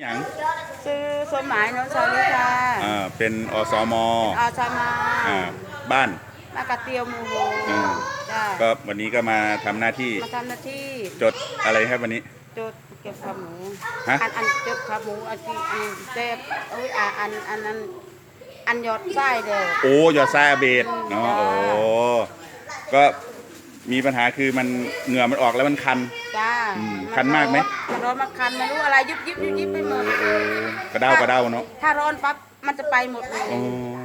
อย่างชื่อสมหมายนนท์ชาลิค่ะอ่าเป็นอสมอาชามาอ่าบ้านมากระเตียวหมูโหอืมจ้าก็วันนี้ก็มาทำหน้าที่มาทำหน้าที่จดอะไรครับวันนี้ จดเก็บขาหมูฮะ อันอันจดขาหมูอันที่อันเจ็บเอ้ยอ่าอันอันนั้นอันยอดไส้เด้อ โอ้ยอดซาเบดเนาะจ้าโอ้ก็ มีปัญหาคือมันเหงื่อมันออกแล้วมันคัน จ้าอืมคันมากไหม มันร้อนมันคันไม่รู้อะไรยุบยิบยุบยิบไปหมดโอ้กระเด้ากระเด้าเนาะถ้าร้อนปั๊บมันจะไปหมดเลยโอ้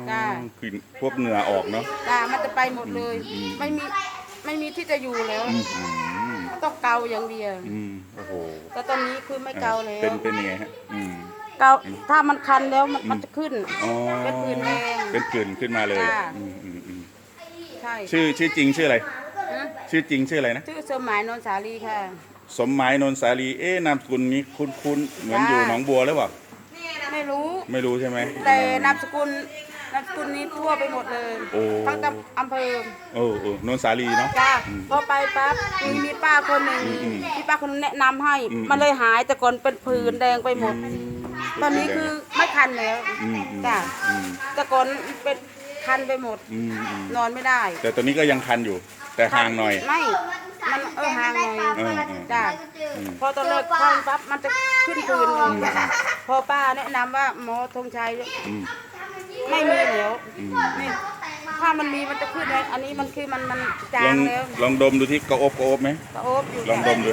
จ้า คือพวกเหงื่อออกเนาะ จ้ามันจะไปหมดเลย อืม ไม่มีไม่มีที่จะอยู่แล้วอืมอืมต้องเกาอย่างเดียวอืมโอ้โหแต่ตอนนี้คือไม่เกาแล้วเป็นเป็นยังไงฮะอืม เกาถ้ามันคันแล้วมันมันจะขึ้น อ๋อเป็นผื่นแดงเป็นผื่นขึ้นมาเลยจ้าอืมอืมอืมใช่ชื่อชื่อจริงชื่ออะไรฮะ ชื่อจริงชื่ออะไรนะ ชื่อสมหมายนนท์สาลีค่ะ สมหมายนนท์สาลี เอ๊ะนามสกุลนี้คุ้นๆเหมือนอยู่จ้าหนองบัวหรือเปล่า ไม่รู้ ไม่รู้ใช่ไหม แต่นามสกุลนามสกุลนี้ทั่วไปหมดเลยโอ้ ทั้งตำอำเภอโอ้โอ้นนท์สาลีเนาะ จ้าอืมพอไปปั๊บมีมีป้าคนหนึ่งอืมที่ป้าคนนั้นแนะนำให้ อืม มันเลยหายแต่ก่อนเป็นผื่นแดงไปหมด ตอนนี้คือไม่คันแล้วอืมอืมจ้าอืมแต่ก่อนเป็นคันไปหมด อืมอืมนอนไม่ได้ แต่ตอนนี้ก็ยังคันอยู่ แต่ห่างหน่อย ไม่ มันเออห่างหน่อยเออเออจ้าอืม พอตอนเลิกคันปั๊บมันจะขึ้นผื่นเลยพอป้าแนะนำว่าหมอธงชัยอืมไม่มีแล้วอืมนี่ถ้ามันมีมันจะขึ้นแล้วอันนี้มันคือมันมันจาลองงแล้วลองดมดูที่กระอบกระอบไหมกระโอบอยู่ลองดมดู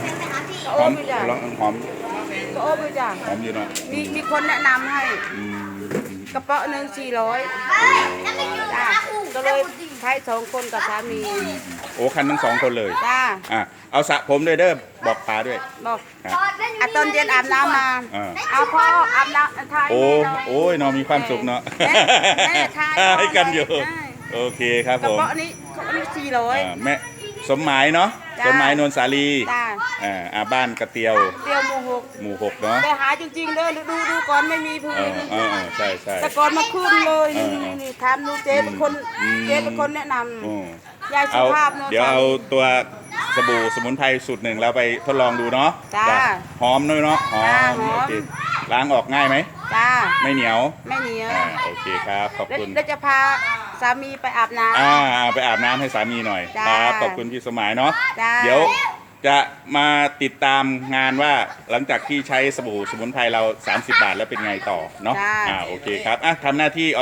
กระหโออบมอยู่จ้ะลองหอมกระโอบอยู่จ้ะหอมอยู่เนาะมีมีคนแนะนำให้อืมอืมกระเป๋าหนึ่งสี่ร้อยจ้าก็ เลยใช้สองคนกับสามีโอ้คันทั้งสองคนเลยจ้าอะเอาสระผมด้วยเด้อบอกปลาด้วย บอกครับอะตอนเย็นอาบน้ำมาอ่า เอาพ่ออาบน้ำทายโอ้แม่หน่อยโอ้ยน้องมีความสุขเนาะแม่แม่ทายพ่อให้กันอยู่ได้โอเคครับกระผมเป๋านี้กระเป๋านี้สี่ร้อยอ่าแม่สมหมายเนาะ จ้าสมหมายนนท์สาลีจ้าอ่าอ่าบ้านกระเตียวเตียวโมหกหมู่หกเนาะแต่หาจริงๆเด้อดูดูดูก่อนไม่มีพื้เออเออเออใช่ใช่ แต่ก่อนมาขึ้นเลยเอนี่อนี่นี่ถามดูเจ๊เป็นคนอืม เจ๊เป็นคนแนะนอืมำยายสุเอาภาพเนาะ เดี๋ยวเอาตัวสบู่สมุนไพรสูตรหนึ่งแล้วไปทดลองดูเนาะจ้าหอมด้วยเนาะหอจ้ามหอม โอเคล้างออกง่ายไหม จ้าไม่เหนียวไม่เหนียวอ่าโอเคครับ ขอบแล้วคุณ แล้วจะพา สามีไปอาบน้ำ อ่าไปอาบน้ำให้สามีหน่อยจ้าครับขอบคุณพี่สมัยเนาะจ้า เดี๋ยวจะมาติดตามงานว่าหลังจากที่ใช้สบู่สมุนไพรเรา 30 บาทแล้วเป็นไงต่อเนาะจ้าอ่าโอเคครับอะทำหน้าที่อ